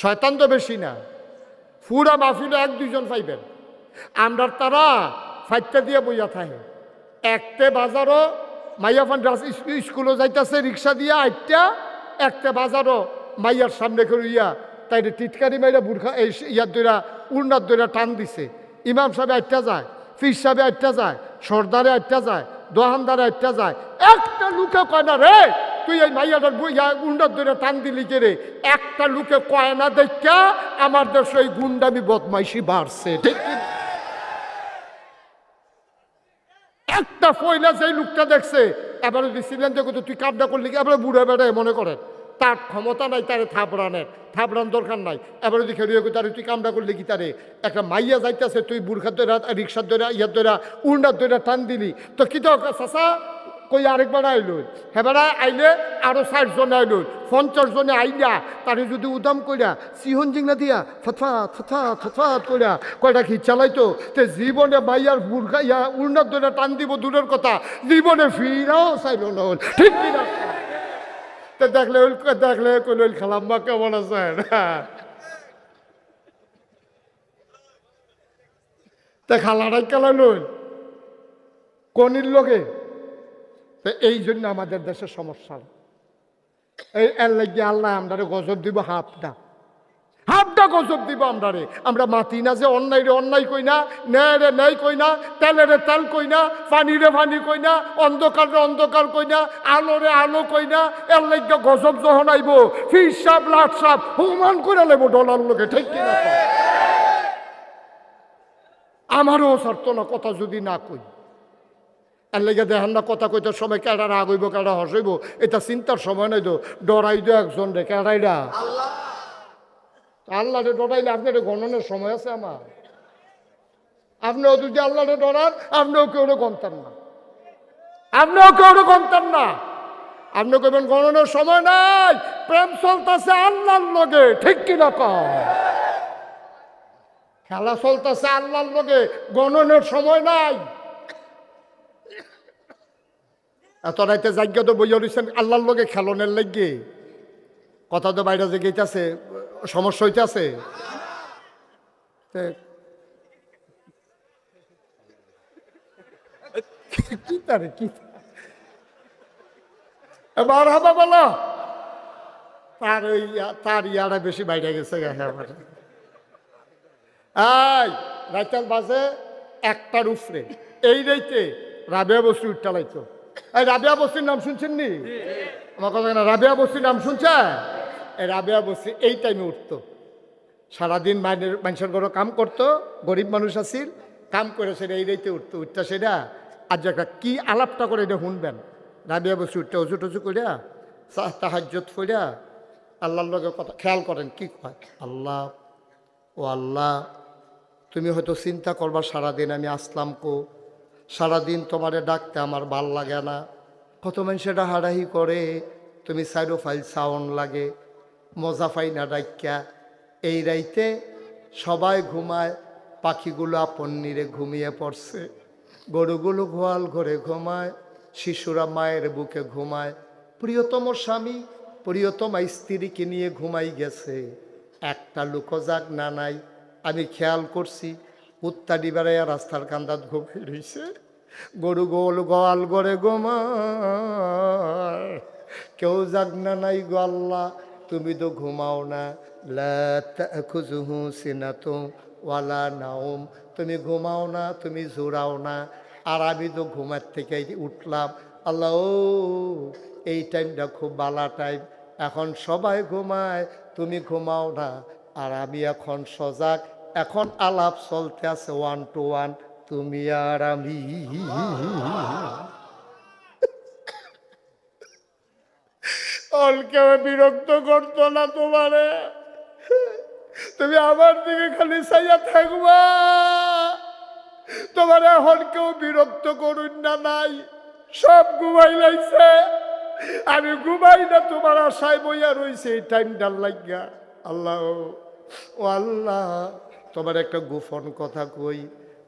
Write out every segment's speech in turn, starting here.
শয়তান তো বেশি না। ফুরা মাহফিলে এক দুইজন পাইবেন আমরা তারা ফাইটটা দিয়ে বইয়া থাকে। একতে বাজারও মাইয়াফান স্কুলে যাইতেছে, রিক্সা দিয়া আইটা একতে বাজারও মাইয়ার সামনে করে ইয়া তাই টিটকারি মাইরা বুর্খা এই ইয়ার দইরা, উড়নার দইরা টান দিছে। ইমাম সাহেব আটটা যায়, ফির সাহেবে আটটা যায়, সর্দারে আটটা যায়, দোহানদারে আটটা যায়। একটা লুকে কয় না রে তুই এই মাইয়াটার বইয়া গুন্ডার ধরে টান দিলি কে রে? একটা লুকে কয় না, দেখা আমার দেশে এই গুন্ডামি বদমাইশি বাড়ছে। ঠিক একটা ফয়লা সেই লোকটা দেখছে, এবারে সিলেন্ডার করতো তুই কামটা করলি এবারে বুড়ে বেড়ায় মনে করেন তার ক্ষমতা নাই, তারে থাপড়ানের, থাপড়ান দরকার নাই। এবার যদি খেলিয়ে তারে তুই কামটা করলি কি তারে? একটা মাইয়া যাইতেছে, তুই বুড়খার দৈরা রিক্সার দৈরা ইয়ার দৈরা উন্ডার দৈরা টান দিলি। তো কি তো চাষা কই আরেকবার আইল? হেবারা আইলে আরও ষাট জন আইল। পঞ্চাশ জনে আইলা, তারে যদি উদাম কইরা, সিহন জিংনা দিয়া ফথা ফথা ফথা কইরা, কয়টা কি চালাইতো? তে জীবনে মাইয়ার বুর্খা ইয়া উন্নত ধরে টান দিব দূরের কথা, জীবনে ফিরাও চাইল না। ঠিক কিনা? তে দেখলে দেখলে কইল খালাম্মা কেমন আছেন? তে খালাটাই কেলাইল? কনির লোকে তো এই জন্য আমাদের দেশের সমস্যা। এই এর লাগিয়ে আল্লাহ আমরা গজব দিব হাফটা। হাফটা গজব দিব আমরা রে আমরা মাতি না যে অন্যায় রে অন্যায় কই না, ন্যায় রে ন্যায় কই না, তেলে রে তেল কই না, পানি রে পানি কই না, অন্ধকার রে অন্ধকার কই না, আলো রে আলো কই না, এর লাগিয়ে গজব যখন আইব ফির সাপ, লাট সাপ, হুমান করে লেবো ডলার লোকে, ঠিক কিনা আমারও সর্ত না, কথা যদি না কই। এর লেগে দেখেন না কথা কইতে সময় কেডা রাগ হইব, কেডা হসইব এটা চিন্তার সময় নাই তো। ডরাই দো একজন রে কেডাইরা আল্লাহ রে ডরাইলে আপনার গণনের সময় আছে আমার। আপনিও যদি আল্লাহ রে ডরান, আপনিও কেউ গন্তান না। আপনিও কেউ গন্তান না। আপনি কইবেন গণনের সময় নাই, প্রেম চলতেছে আল্লাহর লগে, ঠিক কিনা কম খেলা চলতেছে আল্লাহর লগে, গণনের সময় নাই। এত রাইতে যাজ্ঞ তো বইয়া রয়েছেন আল্লাহর লোকে খেলনের লাগে। কথা তো বাইরে যে গেইতাছে সমস্যা হইতাছে। কি তারে বলো। তার ওই তার ইয়ারা বেশি বাইরে গেছে একেবারে এই, রাইতাল বাজে একটার উপরে। এই রাইতে রাবিয়া বস্তি উঠটালাইতো এই রাবিয়া বস্তির নাম শুনছেন নি? আমার কথা না রাবিয়া বস্তির নাম শুনছে এই রাবিয়া বস্তি এই টাইমে উঠতো। সারাদিন মায়ের মানুষের ঘরে কাম করতো গরিব মানুষ আছিল কাম করে সেটা এই রাইতে উঠতো উঠতা সেটা। আর যে একটা কি আলাপটা করে এটা শুনবেন? রাবিয়া বসে উঠতে অজু টজু করিয়া তাহাজ্জত ফইরা আল্লাহর লগে কথা খেয়াল করেন কি কয়? আল্লাহ ও আল্লাহ তুমি হয়তো চিন্তা করবা সারাদিন আমি আসলাম কো? সারাদিন তোমারে ডাকতে আমার ভালো লাগে না। কত মানুষের হারাহি করে, তুমি সাইডো ফাইল সাউন্ড লাগে, মজা পাই না ডাক্যা এই রাইতে সবাই ঘুমায়, পাখিগুলো আপন নিরে ঘুমিয়ে পড়ছে। গরুগুলো গোয়াল ঘরে ঘুমায়, শিশুরা মায়ের বুকে ঘুমায়। প্রিয়তম স্বামী, প্রিয়তম স্ত্রীকে নিয়ে ঘুমাই গেছে। একটা লোকজাগ না নাই, আমি খেয়াল করছি উত্তাডি বেড়াইয়া রাস্তার কান্দাত ঘুমিয়ে রইছে গরু গোল গোয়াল গড়ে গোমায় কেউ জাগ না নাই গো আল্লাহ, তুমি তো ঘুমাও না। লা তাখুজুহু সিনাতুম ওয়ালা নাওম। তুমি ঘুমাও না, তুমি জোড়াও না। আর আমি তো ঘুমার থেকে উঠলাম। আল্লাহ, ও, এই টাইমটা খুব বালা টাইম। এখন সবাই ঘুমায়, তুমি ঘুমাও না। আর আমি এখন সজাগ এখন আলাপ চলতে আছে ওয়ান টু ওয়ান তুমি আর আমি। অলকেও বিরক্ত করতো না তোমারে। তুমি আমার দিকে খালি চাইয়া থাকবা। তোমার এখন কেউ বিরক্ত করুন না, নাই। সব ঘুমাই লাইছে। আমি ঘুমাই না, তোমার আশায় বইয়া রইছে এই টাইমটার লাগিয়া আল্লাহ, ও আল্লাহ। তোমার একটা গোপন কথা কই,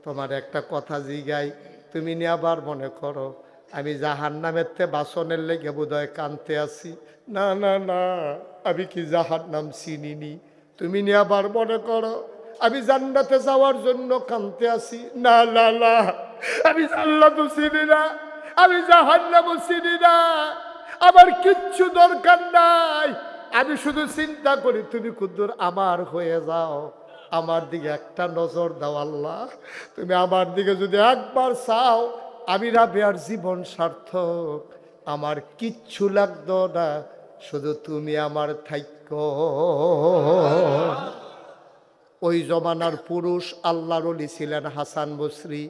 তোমার একটা কথা জিগাই, তুমি নিয়ে আবার মনে করো, আমি জাহান নামের তে বাসনের লেগে বোধহয় কানতে আসি না না না, আমি কি জাহার নাম চিনিনি? তুমি নিয়ে আবার মনে করো, আমি জান্নাতে যাওয়ার জন্য কানতে আসি না না না, আমি জান্নাতও চিনি না, আমি জাহান্নামও চিনি না, আমার কিচ্ছু দরকার নাই। আমি শুধু চিন্তা করি, তুমি কুদ্দুর আমার হয়ে যাও। আমার দিকে একটা নজর দাও আল্লাহ। তুমি আমার দিকে যদি একবার চাও, আমি রাবেয়ার জীবন সার্থক। আমার কিচ্ছু লাগতো না, শুধু তুমি আমার থাইক্য ওই জমানার পুরুষ আল্লাহর অলি ছিলেন হাসান বসরি।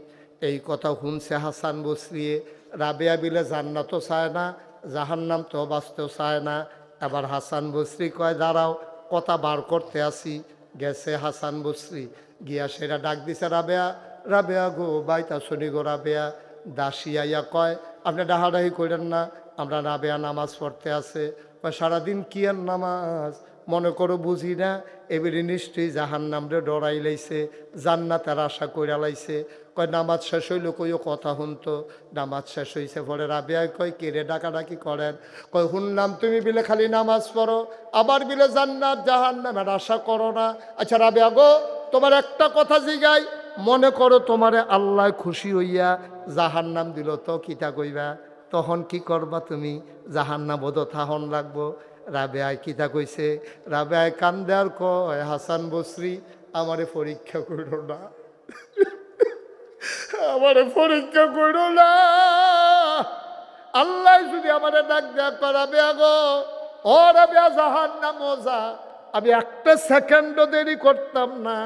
এই কথা শুনছে হাসান বসরি। রাবেয়া বিলে, জান্নাতও চায় না, জাহান্নাম তো বাঁচতেও চায় না। এবার হাসান বসরি কয়, দাঁড়াও, কথা বার করতে আসি। গেছে হাসান বসরি, গিয়া সেরা ডাক দিছে, রাবেয়া রাবেয়া গো, বাইতা শনি গো রাবেয়া। দাসী আইয়া কয়, আপনি ডাহাডাহি করেন না, আমরা রাবেয়া নামাজ পড়তে আছে। সারাদিন কি আর নামাজ? মনে করো বুঝি না এবারে নিশ্চয়ই জাহান নামরে ডরাই লাইছে, জান্নাতের আশা কইরা লাইছে। কয়, নামাজ শেষ হইল কইও কথা শুনতো নামাজ শেষ হইছে। পরে রাবিয়ায় কয় কেড়ে ডাকাডাকি করেন? কয় শুনলাম তুমি বিলে খালি নামাজ পড়ো। আবার বিলে জান্নাত জাহান নামের আশা করো না। আচ্ছা রাবিয়া গো, তোমার একটা কথা জিগাই। মনে করো তোমারে আল্লাহ খুশি হইয়া জাহান নাম দিল, তো কিতা কইবা? তখন কি করবা তুমি? জাহান্না বোধ থাহন লাগবো। রাবেয়ায় কিতা কইছে? রাবেয়ায় কান্দে আর কয়, হাসান বসরি, আমারে পরীক্ষা করো না। আমারে পরীক্ষা করো না। আল্লাহ যদি আমারে ডাক দেয়া করাবে, আগো। ও রাবেয়া জাহান না মজা আমি একটা সেকেন্ডও দেরি করতাম না।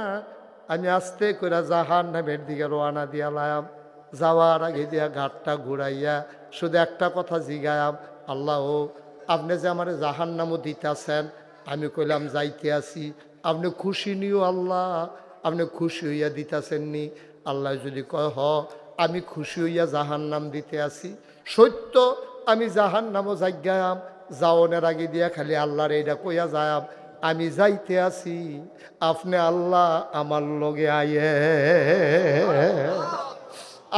আমি আস্তে করে জাহান নামের দিকে রোয়ানা দিয়া লায়াম যাওয়ার আগে দিয়া ঘাটটা ঘুরাইয়া শুধু একটা কথা জিগায়াম, আল্লাহ আপনি যে আমার জাহান নামও দিতেছেন, আমি কইলাম যাইতে আসি। আপনি খুশি নিও আল্লাহ, আপনি খুশি হইয়া দিতেছেন নি আল্লাহ যদি কয়, হ, আমি খুশি হইয়া জাহান নাম দিতে আসি। সত্য, আমি জাহান নামও জাগায়াম যাওনের আগে দিয়া খালি আল্লাহর এইটা কইয়া যায়াম, আমি যাইতে আছি আপনি আল্লাহ আমার লগে আয়ে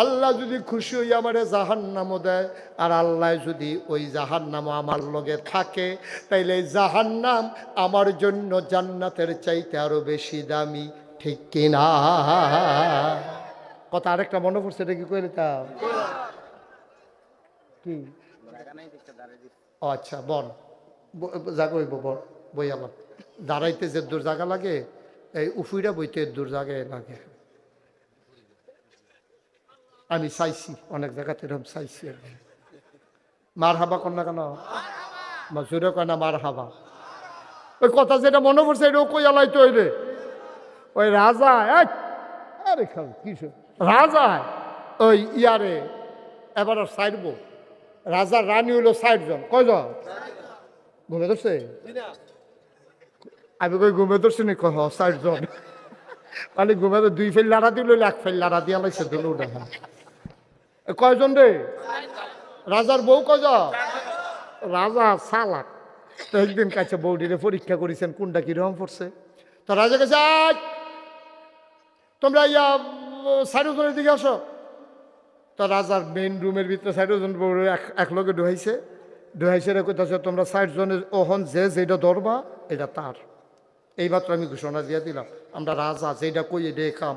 আল্লাহ যদি খুশি হই আমারে জাহান্নামও দেয়, আর আল্লাহ যদি ওই জাহান্নামও আমার লগে থাকে, তাইলে এই জাহান্নাম আমার জন্য জান্নাতের চাইতে আরও বেশি দামি। ঠিক কিনা কথা আরেকটা মনে পড়ছে, এটা কি করে তা কি? আচ্ছা বল। জাগা হইব, বল। বই আমার। দাঁড়াইতে যে দূর জায়গা লাগে, এই উফুইরা বইতে দূর জায়গায় লাগে। আমি চাইছি, অনেক জায়গাতে এরকম চাইছি। মার হাবা না কেন? জোরে কয় না মার হাবা ওই কথা যেটা মনে পড়ছে, এটাও কই আলাই তো রে ওই রাজা আরে খাল কিছু রাজা ওই ইয়ারে এবার সাইডব রাজার রানী হইল ষাট জন কয়জন? ঘুমে ধরছে? আমি কই ঘুমে ধরছি নি? কহ ষাট জন মানে ঘুমে তো দুই ফেল লাড়া দিল এক ফেল লাড়া দিয়া লাইছে দিল ওটা এ কয়জন রে? রাজার বউ কয়জন? রাজা সালাক। তো একদিন কাছে বৌডিরে পরীক্ষা করেছেন কোনটা কীরকম পড়ছে? তো রাজা কাছে "আয়, তোমরা ইয়া সাইডজনের দিকে আসো। তো রাজার মেইন রুমের ভিতরে সাইডজন এক লগে ডুহাইছে ডুহাইছে কইতাছে, তোমরা সাইডজনের ওহন যে যেটা ধরবা, এটা তার। এইমাত্র আমি ঘোষণা দিয়ে দিলাম। আমরা রাজা যেটা কই এটা কাম।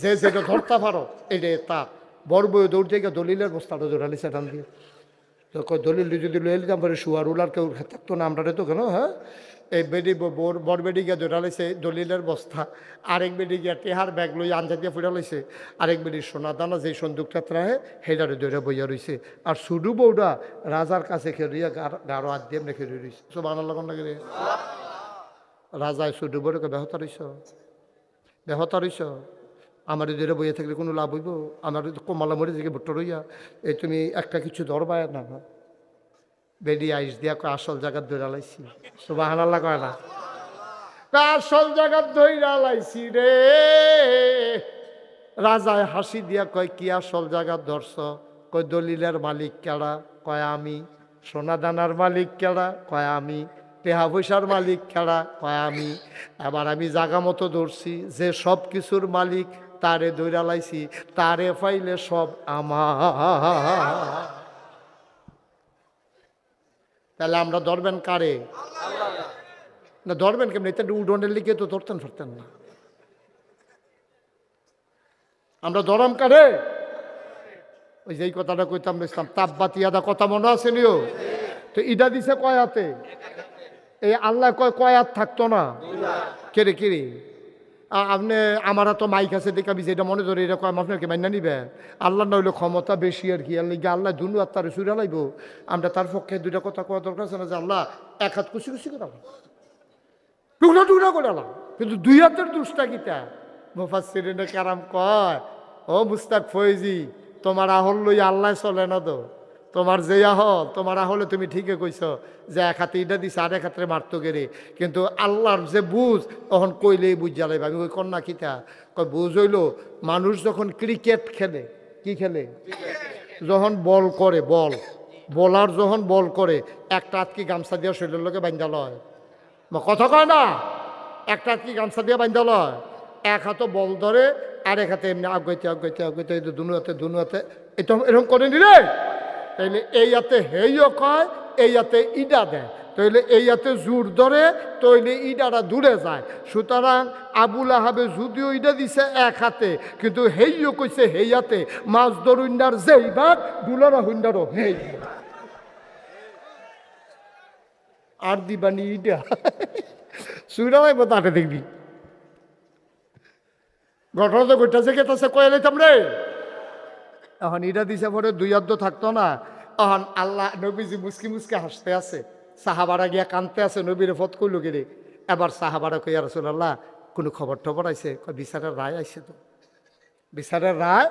যে যেটা ধরতে পারো এটা তার। বড় বই দৌড় থেকে দলিলের বস্তাটা জোরালি সেটান দিয়ে। তো দলিল যদি নিতাম পরে শুয়ার উলার কেউ থাকতো না, আমরা তো কেন হ্যাঁ? এই বেডি বর বড় বেডি গিয়া দৌড়ালাইছে দলিলের বস্তা আরেক বেডি গিয়া টেহার ব্যাগ লই আঞ্জা দিয়ে ফুটা লাইছে আরেক বেডি সোনা দানা যে সন্দুকটা ত্রাহে হেডারে দৌড়ে বইয়া রইছে আর শুধু বউটা রাজার কাছে খেলিয়া গাঢ় হাত দিয়ে খেলে রইছে সব আনার লগন লাগে রাজায় শুধু বড় বেহতা রইছ বেহতা রইছ আমার যদি বইয়ে থাকলে কোনো লাভ হইব। আমার কমালা মরে দিকে ভুট্টো রইয়া এই তুমি একটা কিছু ধরবা না বেডি আইস দিয়া কয়, আসল জায়গার ধরে লাইছি। সুবাহ আল্লাহ কয় না। আসল জায়গার ধইরা লাইছি রে। রাজায় হাসি দিয়া কয়, কি আসল জায়গার ধরছ? কয়, দলিলের মালিক কেডা? কয়, আমি। সোনা দানার মালিক কেডা? কয়, আমি। টেহা পয়সার মালিক খেড়া কয়, আমি। এবার আমি জাগা মতো ধরছি, যে সব কিছুর মালিক তারে দৈরা লাইছি, তারে পাইলে সব আমার। তাহলে আমরা ধরবেন কারে? না, ধরবেন কেমন? এটা উডনের লিগে তো ধরতেন ফেরতেন না। আমরা ধরম কারে? ওই যেই কথাটা কইতাম ইসলাম আদা কথা মনে আছে নিও? তো ইডা দিছে কয়াতে এই আল্লাহ কয় কয় হাত থাকতো না? কেরে কেরে? আপনি আমার তো মাইক আছে, দেখে আমি যেটা মনে ধরে এরকম আপনাকে মান্য নিবে আল্লাহ নইলে ক্ষমতা বেশি আর কি আর লিগে আল্লাহ দুনু আর তার সুরা লাইব আমরা তার পক্ষে দুইটা কথা কোয়া দরকার আছে না, যে আল্লাহ এক হাত কুচি কুচি করে টুকরা টুকরা করে আলাম কিন্তু দুই হাতের দুষ্টা গীতা মুফাসিরিনে কারাম কয়, ও মুস্তাক ফয়েজি তোমার আহল লই আল্লাহ চলে না তো? তোমার যে আহল তোমার আহলে তুমি ঠিকই কইছ যে এক হাতে ইটা দিছে আর এক হাতে মারতো গেরে। কিন্তু আল্লাহর যে বুঝ, তখন কইলেই বুঝ জ্বালাইবে আমি ওই কন্যা কিতা? কয় বুঝ হইল, মানুষ যখন ক্রিকেট খেলে, কি খেলে? যখন বল করে, বল। বলার যখন বল করে, একটা হাত কি গামছা দিয়ে শরীরের লোকে বান্ধা লয়? কথা কয় না? একটা হাত কি গামছা দিয়ে বান্ধা লয়? এক হাতে বল ধরে আর এক হাতে এমনি আগাইতে আগাইতে আগাইতে দুনু হাতে দুনু হাতে এটা এরকম করে নি রে? তাইলে এই হাতে হেইও কয়, এই হাতে ইডা দেয়। তাইলে এই হাতে জোর ধরে তৈলে ইডাটা দূরে যায়। সুতরাং আবুল আহাবে যদিও ইডা দিছে এক হাতে, কিন্তু হেইও কইছে হেই হাতে মাছ ধরুন্ডার যেই ভাগ দুলারা হুন্ডারও হেই। আর দিবানি ইডা। সুইরা ভাই তাতে দেখবি। ঘটনা তো ঘটেছে কেটেছে কয়ে লাইতাম রে। এখন ইটা দিছে পরে দুই অর্ধ থাকতো না। এখন আল্লাহ নবীজি মুসকি মুসকি হাসতে আছে। সাহাবারা গিয়া কানতে আছে, নবীরে ফত কইল গেলে এবার সাহাবারা কইয়া রসুল্লাহ কোনো খবর টবর আইসে বিচারের রায় আইছে তো। বিচারের রায়?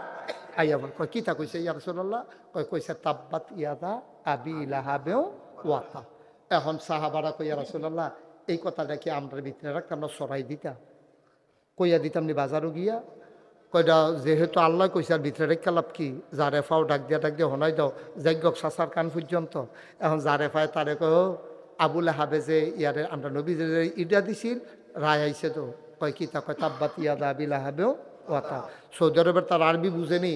আইয়া বল কয় কিতা কইছে? ইয়া রসুল্লাহ কয়, কইছে, তাব্বাত ইয়াদা আবি লাহাবেও ওয়াতা। এখন সাহাবারা কইয়া রসুল্লাহ এই কথাটা কি আমরা ভিতরে রাখতে আমরা সরাই দিতাম। কইয়া দিতাম নি, বাজারও গিয়া কয়টা যেহেতু আল্লাহ কইছে, আর ভিতরে রেখা লাভ কি? যারে ফাও ডাক দিয়া ডাক দিয়া হনাই দাও যজ্ঞ সাসার কান পর্যন্ত। এখন যারে ফায় তারে কয় আবুল হাবে যে ইয়ারে আমরা নবী যে ইটা দিছিল, রায় আইছে তো। কয়, কি তা? কয়, তাব্বাত ইয়াদা আবিল হাবেও ওয়াতা সৌদি আরবের তার আরবি বুঝেনি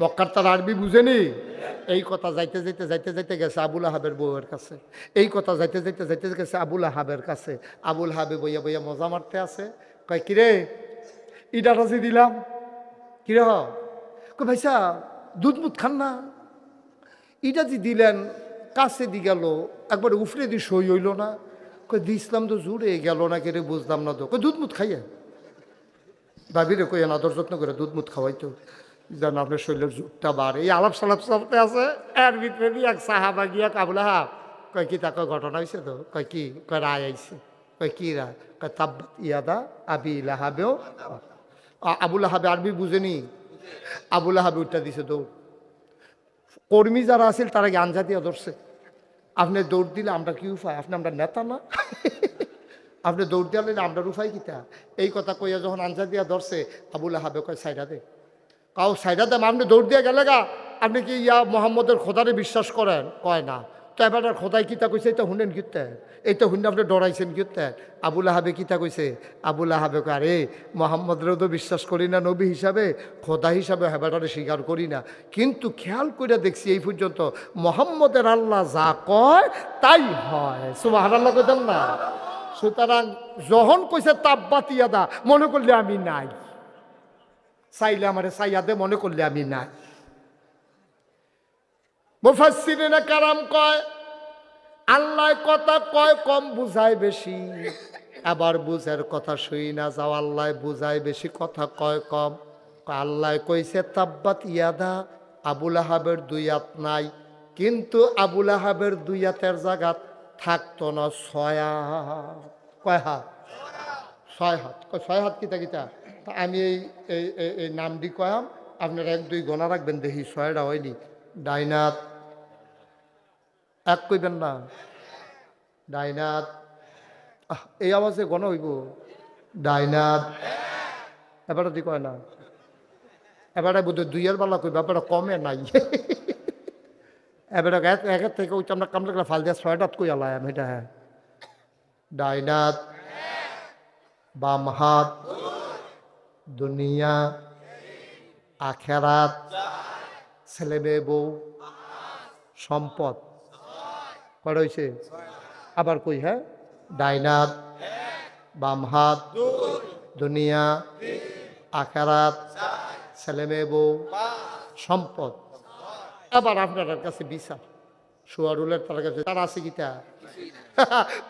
মক্কার তার আরবি বুঝেনি এই কথা যাইতে যাইতে যাইতে যাইতে গেছে আবুল আহাবের বউয়ের কাছে। এই কথা যাইতে যাইতে যাইতে গেছে আবুল আহাবের কাছে। আবুল হাবে বইয়া বইয়া মজা মারতে আছে। কয় কিরে ইডাটা যে দিলাম। কিরে হ কয় ভাইসা দুধ মুধ খান না? ইটা যে দিলেন, কাছে দি গেল, একবার উফরে দি সই হইল না। কই দিছিলাম তো জুড়ে গেল না কেরে, বুঝলাম না তো। কই দুধ মুধ খাইয়া? ভাবিরে কই আদর যত্ন করে দুধ মুধ খাওয়াইতো যেন আপনার শরীরের জুটটা বাড়ে। এই আলাপ সালাপ চলতে আছে, এর ভিতরে এক সাহাবা গিয়া কাবুলা হাব কয়, কি তাকে ঘটনা হয়েছে তো? কয়, কি? কয়, রায় আইছে। কয়, কি রায়? কয়, তাব্বাত ইয়াদা আবি লাহাবেও আ- আবুল আহাবে আরবি বুঝেনি। আবুল আহাবে উঠটা দিছে দৌড়। কর্মী যারা আছিল, তারা জ্ঞান জাতীয় ধরছে? আপনি দৌড় দিলে আমরা কি উপায় আপনি আমরা নেতা না? আপনি দৌড় দিলে আমরা উপায় কিতা? এই কথা কইয়া যখন আনজা দিয়া ধরছে, আবুল আহাবে কয় সাইডা দে। কাউ সাইডা দেম আপনি দৌড় দিয়ে গেলে গা? আপনি কি ইয়া মোহাম্মদের খোদারে বিশ্বাস করেন? কয় না। তো এবার আর খোদাই কিতা কইছে এটা শুনেন কিতে এই তো শুনে আপনি ডরাইছেন কিতে আবুল আহাবে কিতা কইছে? আবুল আহাবে আরে, মোহাম্মদরেও তো বিশ্বাস করি না, নবী হিসাবে, খোদা হিসাবে হেবাটারে স্বীকার করি না। কিন্তু খেয়াল করে দেখছি এই পর্যন্ত মোহাম্মদের আল্লাহ যা কয়, তাই হয়। সুবাহ আল্লাহ কইতাম না। সুতরাং যখন কইছে তাব্বাতিয়াদা মনে করলে আমি নাই। চাইলে আমারে চাইয়াদে মনে করলে আমি নাই। মুফাসসিরিনে কারাম কয় আল্লাহ কথা কয়, কম বুঝায় বেশি। আবার বুঝের কথা শুই না, যাও আল্লাহ বুঝায় বেশি, কথা কয় কম। আল্লাহ কইছে, তাব্বাত ইয়াদা, আবুল আহাবের দুই হাত নাই। কিন্তু আবুল আহাবের দুই হাতের জায়গাত থাকতো না, ছয় হাত। কয় হাত? ছয় হাত। ছয় হাত কিতা কিতা? আমি এই এই নামটি কয়াম, আপনারা এক দুই গণা রাখবেন, দেখি ছয়টা হয়নি। ডাইনাত এক কইবেন না। ডাইনাত এই আওয়াজে গণ হইব। ডাইনাত, এবারে দি কয় না। এবারে বোধ দুইয়ের বেলা কইবা, এবারে কমে নাই। এবারে এক- একের থেকে ওই আমরা কাম লাগলে ফাল দিয়া ছয়টাত কই আমি, এটা হ্যাঁ। ডাইনাত, বাম হাত, দুনিয়া, আখেরাত, ছেলে মেয়ে, বউ, সম্পদ। কটা হয়েছে? আবার কই হ্যাঁ? ডাইনাত, বাম হাত, দুনিয়া, আখারাত, ছেলে মেয়ে, বউ, সম্পদ। আবার আপনার কাছে বিচার। সুয়ারুলের তার কাছে, তার আছে গীতা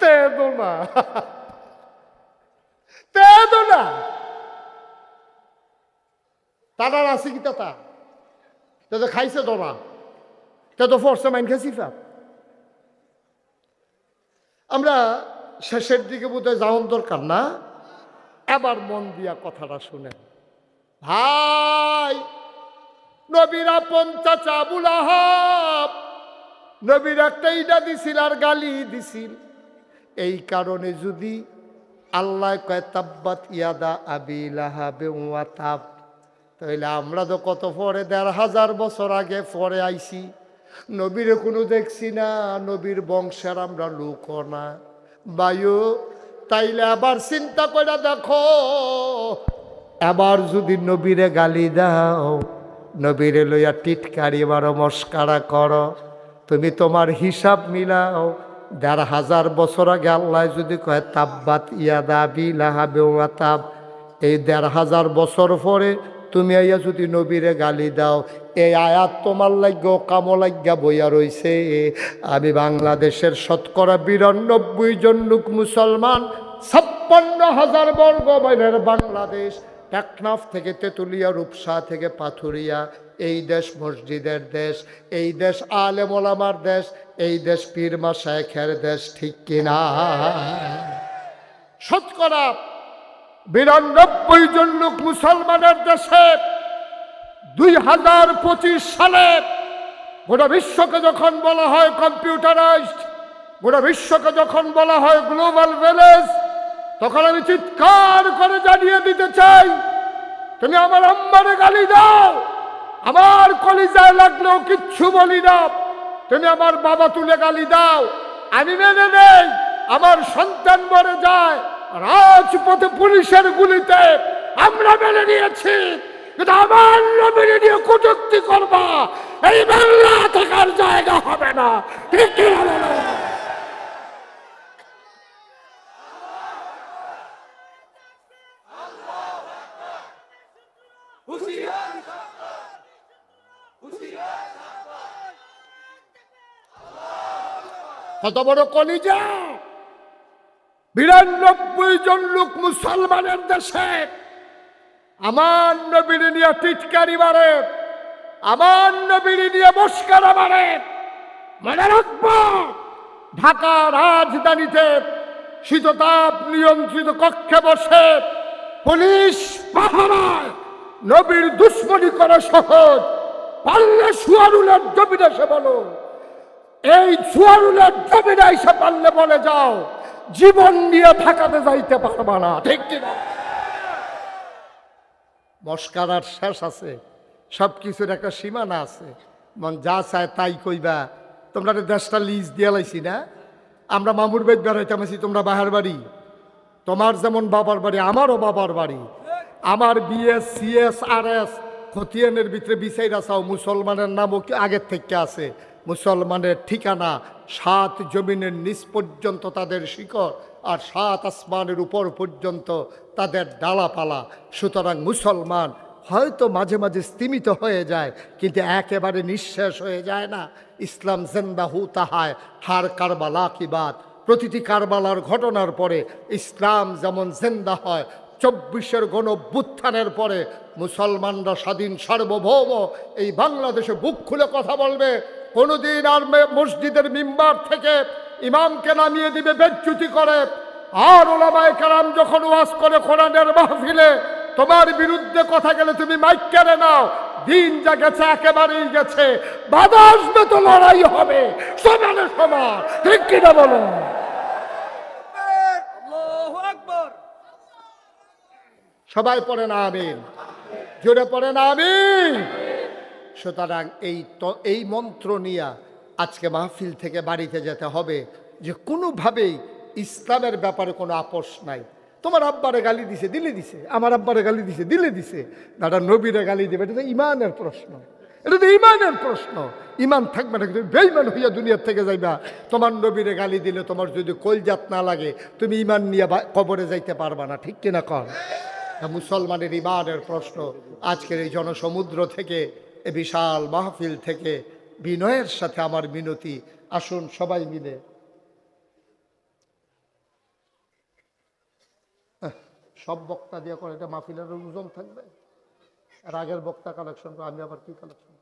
তে দো না তে তার আছে গীতা তা তে খাইছে দোনা তে ফোর্সে মাইন খেয়েছি ফ্যাপ আমরা শেষের দিকে বোধহয় যাওয়ার দরকার না? এবার মন দিয়া কথাটা শুনেন ভাই, নবীরা পঞ্চাশ আবুল আহাব, নবীর একটা ইটা দিছিল আর গালি দিছিল। এই কারণে যদি আল্লাহ কয় ইয়াদা আবি লাহাবে তাহলে আমরা তো কত পরে দেড় হাজার বছর আগে পরে আইছি। নবীর কোনো দেখছি না, নবীর বংশের আমরা লোক না। বায়ু তাইলে আবার চিন্তা করে দেখো এবার যদি নবীরে গালি দাও, নবীরে লইয়া টিটকারি বারো মস্কারা করো, তুমি তোমার হিসাব মিলাও। দেড় হাজার বছর আগে আল্লাহ যদি কয়, তাব্বাত ইয়াদা বিলাহাবে তাব এই দেড় হাজার বছর পরে তুমি আইয়া যদি নবীরে গালি দাও এই আয়াত তোমার লাগ্য কাম লাগিয়া বইয়া রইছে। আমি বাংলাদেশের শতকরা বিরানব্বই জন লোক মুসলমান, ছাপ্পান্ন হাজার বর্গ মাইলের বাংলাদেশ, টেকনাফ থেকে তেতুলিয়া, রূপসা থেকে পাথুরিয়া, এই দেশ মসজিদের দেশ, এই দেশ আলেমোলামার দেশ, এই দেশ পীরমা শেখের দেশ, ঠিক কিনা? শতকরা বিরানব্বই জন লোক মুসলমানের দেশে দুই হাজার পঁচিশ সালে গোটা বিশ্বকে যখন বলা হয় কম্পিউটারাইজড, গোটা বিশ্বকে যখন বলা হয় গ্লোবাল ভিলেজ তখন আমি চিৎকার করে জানিয়ে দিতে চাই, তুমি আমার আম্মারে গালি দাও, আমার কলিজায় লাগলেও কিচ্ছু বলি না, তুমি আমার বাবা তুলে গালি দাও, আমি মেনে নেই, আমার সন্তান মরে যায়, রাজপথে পুলিশের গুলিতে আমরা মেনে নিয়েছি। কিন্তু আমার নিয়ে কটুক্তি করবা, এই বাংলা থাকার জায়গা হবে না। ঠিক কত বড় কলিজা! বিরানব্বই জন লোক মুসলমানের দেশে আমার নবীর নিয়ে টিটকারি মারে, আমার নবীর নিয়ে মস্কারা মারে। মনে রাখব, ঢাকা রাজধানীতে শীততাপ নিয়ন্ত্রিত কক্ষে বসে পুলিশ পাহারায় নবীর দুশ্মনী করা সহজ। পারলে সুয়ারুলের জমিনে সে বলো। এই সুয়ারুলের জমিনে এসে পারলে বলে যাও, জীবন নিয়ে ঢাকাতে যাইতে পারবা না, ঠিক কিনা? মস্কারার শেষ আছে সব কিছুর একটা সীমানা আছে। মন যা চায় তাই কইবা। তোমরা দেশটা লিজ দিয়ে লাইছি না? আমরা মামুর বেদ বেড়াইতাম আছি তোমরা বাহার বাড়ি। তোমার যেমন বাবার বাড়ি, আমারও বাবার বাড়ি। আমার বিএস সিএস আর এস খতিয়ানের ভিতরে বিচাইরা চাও, মুসলমানের নামও আগের থেকে আছে? মুসলমানের ঠিকানা সাত জমিনের নিচ পর্যন্ত তাদের শিকড় আর সাত আসমানের উপর পর্যন্ত তাদের ডালাপালা। সুতরাং মুসলমান হয়তো মাঝে মাঝে স্তিমিত হয়ে যায়, কিন্তু একেবারে নিঃশেষ হয়ে যায় না। ইসলাম জেন্দাহু তাহায়, হার কারবালা কি বাদ প্রতিটি কারবালার ঘটনার পরে ইসলাম যেমন জেন্দা হয়, চব্বিশের গণভ্যুত্থানের পরে মুসলমানরা স্বাধীন সার্বভৌম এই বাংলাদেশে বুক খুলে কথা বলবে। কোনোদিন আর মসজিদের মিম্বার থেকে ইমামকে নামিয়ে দিবে বেচ্যুতি করে। আর ওলামায় কালাম যখন ওয়াজ করে কোরআনের মাহফিলে তোমার বিরুদ্ধে কথা গেলে তুমি মাইক কেড়ে নাও দিন যা গেছে একেবারেই গেছে বাধা আসবে তো লড়াই হবে সমানে সমান ঠিক কিনা বলো? সবাই পড়ে না আমিন? জোরে পড়ে না আমিন? সুতরাং এই এই মন্ত্র নিয়ে আজকে মাহফিল থেকে বাড়িতে যেতে হবে যে কোনোভাবেই ইসলামের ব্যাপারে কোনো আপোষ নাই। তোমার আব্বারে গালি দিছে, দিলে দিছে। আমার আব্বারে গালি দিছে, দিলে দিছে। দাদা নবীরে গালি দেবে, এটা তো ইমানের প্রশ্ন। এটা তো ইমানের প্রশ্ন। ইমান থাকবে না তুমি বেইমান হইয়া দুনিয়ার থেকে যাইবা। তোমার নবীরে গালি দিলে তোমার যদি কলজাত না লাগে, তুমি ইমান নিয়ে কবরে যাইতে পারবা না, ঠিক কিনা কর মুসলমানের ইমানের প্রশ্ন। আজকের এই জনসমুদ্র থেকে এ বিশাল মাহফিল থেকে বিনয়ের সাথে আমার মিনতি। আসুন সবাই মিলে। সব বক্তা দিয়ে করে এটা মাহফিলের ওজন থাকবে? আর আগের বক্তা কালেকশন আমি আবার কি কালেকশন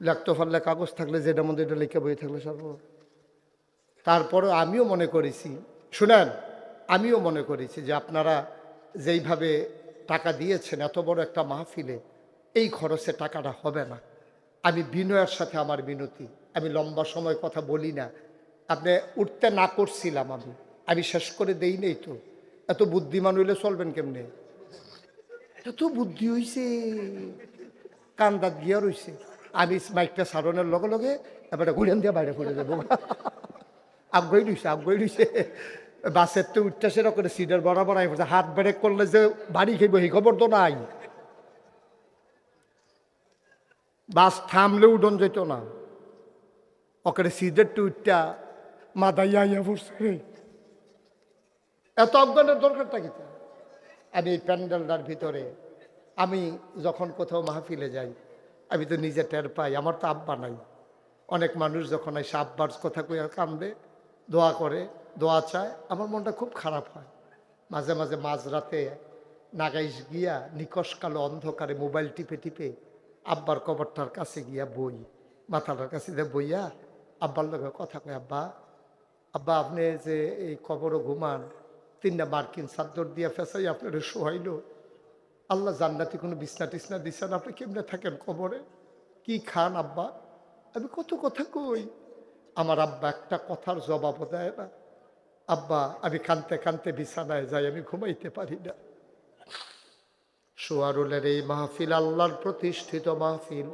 লেখতে পারলে কাগজ থাকলে যেটার মধ্যে এটা লিখে বই থাকলে সর্ব তারপরে আমিও মনে করেছি, শুনেন, আমিও মনে করেছি যে আপনারা যেইভাবে টাকা দিয়েছেন, এত বড় একটা মাহফিলে, এই খরচে টাকাটা হবে না। আমি বিনয়ের সাথে আমার বিনতি আমি লম্বা সময় কথা বলি না। আপনি উঠতে না করছিলাম আমি আমি শেষ করে দেই নেই তো। এত বুদ্ধিমান হইলে চলবেন কেমনে? এত বুদ্ধি হইছে কান্দাত গিয়া রইছে। আমি মাইকটা সারণের লগে লগে এবারে ঘুরেন দিয়ে বাইরে ঘুরে যাব আগ্রহী রইছে আগ্রহী রইছে। বাসের তো উঠতে সেরা করে সিটের বরাবর আই হাত ব্রেক করলে যে বাড়ি খেয়ে এই খবর তো নাই। বাস থামলে উডন যেত না। ওকে সিটের টু উঠটা মাথায় আইয়া রে। এত অজ্ঞানের দরকারটা কি? আমি এই প্যান্ডেলটার ভিতরে, আমি যখন কোথাও মাহফিলে যাই, আমি তো নিজে টের পাই, আমার তো আব্বা নাই। অনেক মানুষ যখন এসে আব্বার কথা কইয়া কান্দে, দোয়া করে দোয়া চায়, আমার মনটা খুব খারাপ হয়। মাঝে মাঝে মাঝরাতে নাগাইশ গিয়া নিকশ কালো অন্ধকারে মোবাইল টিপে টিপে আব্বার কবরটার কাছে গিয়া বই, মাথাটার কাছে দিয়ে বইয়া আব্বার লগে কথা কয়, আব্বা আব্বা, আপনি যে এই কবরও ঘুমান, তিনটা মার্কিন চাদর দিয়া ফেসাই আপনার শোয়াইলো, আল্লাহ জান্নাতি কোনো বিছনা টিসনা দিচ্ছেন আপনি কেমনে থাকেন কবরে? কি খান আব্বা? আমি কত কথা কই, আমার আব্বা একটা কথার জবাবও দেয় না। আব্বা, আমি কানতে কানতে বিছানায় যাই, আমি ঘুমাইতে পারি না। সোয়ারুলের এই মাহফিল আল্লাহর প্রতিষ্ঠিত মাহফিল।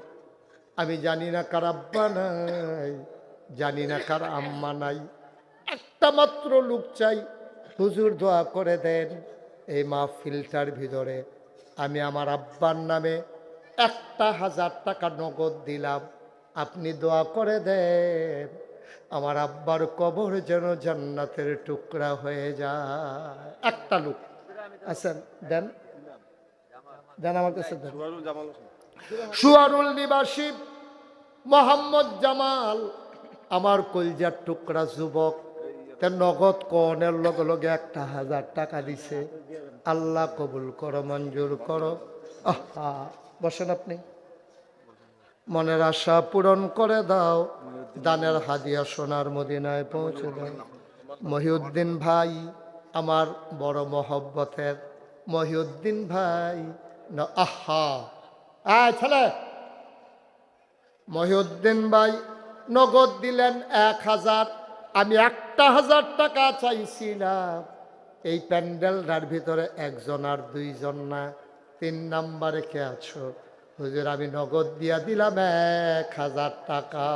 আমি জানি না কার আব্বা নাই, জানি না কার আম্মা নাই। একটা মাত্র লোক চাই, হুজুর দোয়া করে দেন এই মাহফিলটার ভিতরে। আমি আমার আব্বার নামে একটা হাজার টাকা নগদ দিলাম। আপনি দোয়া করে দেন। আমার আব্বার কবর যেন জান্নাতের টুকরা হয়ে যায়। একটা লোক। আছেন? দেন। দেন আমার কাছে দেন। সুয়ারুল নিবাসী মোহাম্মদ জামাল আমার কলজার টুকরা যুবক তে নগদ কনের লগে লগে একটা হাজার টাকা দিছে। আল্লাহ কবুল করো মঞ্জুর করো। আহা বসেন আপনি। মনের আশা পূরণ করে দাও। দানের হাদিয়া সোনার মদিনায় পৌঁছে দাও। মহিউদ্দিন ভাই, আমার বড় মহব্বতের মহিউদ্দিন ভাই। না, আহা। ছেলে। মহিউদ্দিন ভাই, নগদ দিলেন এক হাজার। আমি একটা হাজার টাকা চাইছিলাম এই প্যান্ডেলটার ভিতরে একজন আর দুইজন না। তিন নাম্বারে কে আছো? হুজুর আমি নগদ দিয়া দিলাম এক হাজার টাকা।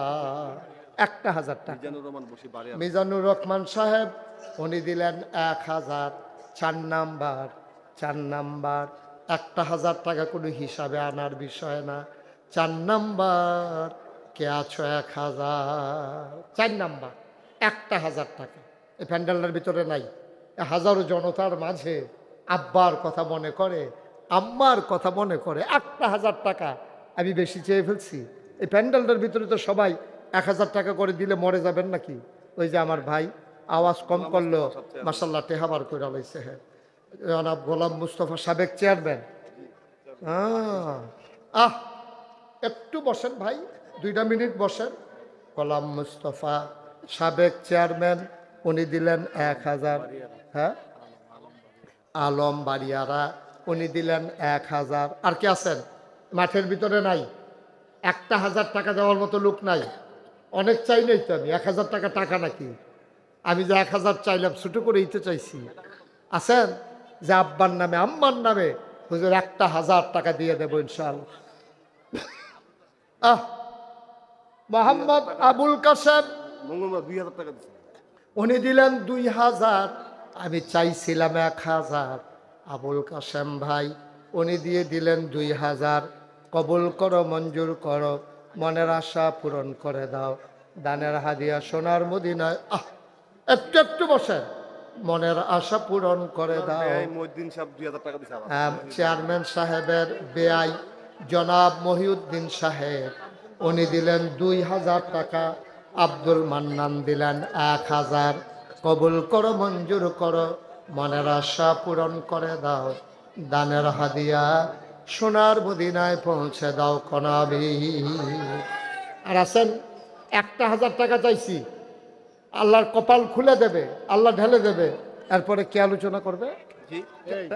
একটা হাজার টাকা। মিজানুর রহমান সাহেব উনি দিলেন এক হাজার। চার নাম্বার চার নাম্বার। একটা হাজার টাকা কোনো হিসাবে আনার বিষয় না। চার নাম্বার কে আছো এক হাজার? চার নাম্বার একটা হাজার টাকা। এই প্যান্ডেলটার ভিতরে নাই। হাজারো জনতার মাঝে আব্বার কথা মনে করে আম্মার কথা মনে করে একটা হাজার টাকা আমি বেশি চেয়ে ফেলছি। এই প্যান্ডেলটার ভিতরে তো সবাই এক হাজার টাকা করে দিলে মরে যাবেন নাকি? ওই যে আমার ভাই আওয়াজ কম করল মাসাল্লাহ টেহাবার করে লাইছে হ্যাঁ। জনাব গোলাম মুস্তফা সাবেক চেয়ারম্যান। আহ একটু বসেন ভাই দুইটা মিনিট বসেন। গোলাম মুস্তফা সাবেক চেয়ারম্যান উনি দিলেন এক হাজার হ্যাঁ? আলম বাড়িয়ারা উনি দিলেন এক হাজার। আর কি আছেন? মাঠের ভিতরে নাই। একটা হাজার টাকা দেওয়ার মতো লোক নাই। অনেক চাই নাই তো আমি। এক হাজার টাকা টাকা নাকি? আমি যে এক হাজার চাইলাম ছোটো করে দিতে চাইছি। আছেন? যে আব্বার নামে আম্মার নামে। হুজুর একটা হাজার টাকা দিয়ে দেবো ইনশাল আহ! মোহাম্মদ আবুল কাসেম উনি দিলেন দুই হাজার। আমি চাইছিলাম এক হাজার। আবুল কাসেম ভাই উনি দিয়ে দিলেন দুই হাজার। কবুল করো মঞ্জুর করো মনের আশা পূরণ করে দাও। দানের হাদিয়া সোনার মদিনায় আহ একটু একটু বসে। মনের আশা পূরণ করে দাও। আহ, চেয়ারম্যান সাহেবের বেআই জনাব মহিউদ্দিন সাহেব উনি দিলেন দুই হাজার টাকা। আব্দুল মান্নান দিলেন এক হাজার। কবুল করো মঞ্জুর করো মনের আশা পূরণ করে দাও। দানের হাদিয়া সোনার মদিনায় পৌঁছে দাও কনাবি। আর আছেন একটা হাজার টাকা চাইছি। আল্লাহর কপাল খুলে দেবে আল্লাহ ঢেলে দেবে। এরপরে কে আলোচনা করবে?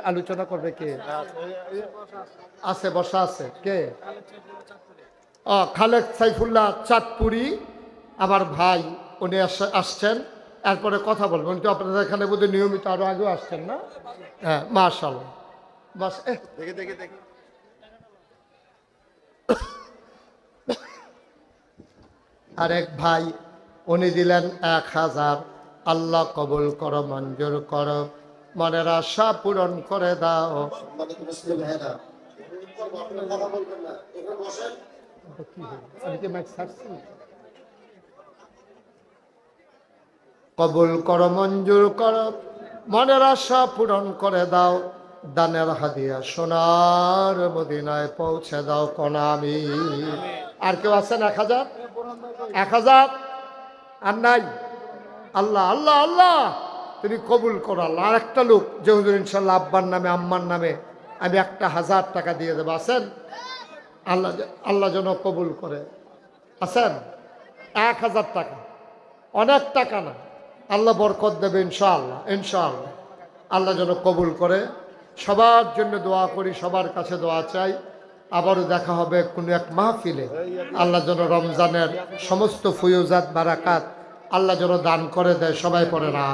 আলোচনা করবে কে? আছে বসা আছে কে? ও খালেদ সাইফুল্লাহ চাঁদপুরি আমার ভাই উনি আস- আসছেন। এরপরে কথা বলবেন তো আপনাদের এখানে বোধহয় নিয়মিত আরও আগেও আসছেন না? হ্যাঁ মার্শাল বাস দেখে দেখে দেখে। আরেক ভাই উনি দিলেন এক হাজার। আল্লাহ কবুল করো মঞ্জুর করো। মনের আশা পূরণ করে দাও। কবুল কর, মঞ্জুর কর, মনের আশা পূরণ করে দাও, দানের হাদিয়া সোনার মদিনায় পৌঁছে দাও কনামি। আর কেউ আছেন এক হাজার? এক হাজার? আর নাই? আল্লাহ আল্লাহ আল্লাহ! তুমি কবুল করো, আল্লাহ। আর একটা লোক, যে হুজুর ইনশাল্লাহ আব্বার নামে, আম্মার নামে, আমি একটা হাজার টাকা দিয়ে দেবো। আছেন? আল্লাহ আল্লাহ যেন কবুল করে। আছেন? এক হাজার টাকা। অনেক টাকা না। আল্লাহ বরকত দেবে ইনশাআল্লাহ ইনশাআল্লাহ। আল্লাহ যেন কবুল করে। সবার জন্য দোয়া করি, সবার কাছে দোয়া চাই। আবারও দেখা হবে কোনো এক মাহফিলে। আল্লাহ যেন রমজানের সমস্ত ফুয়ুজাত বারাকাত আল্লাহ যেন দান করে দেয়, সবাই পরে না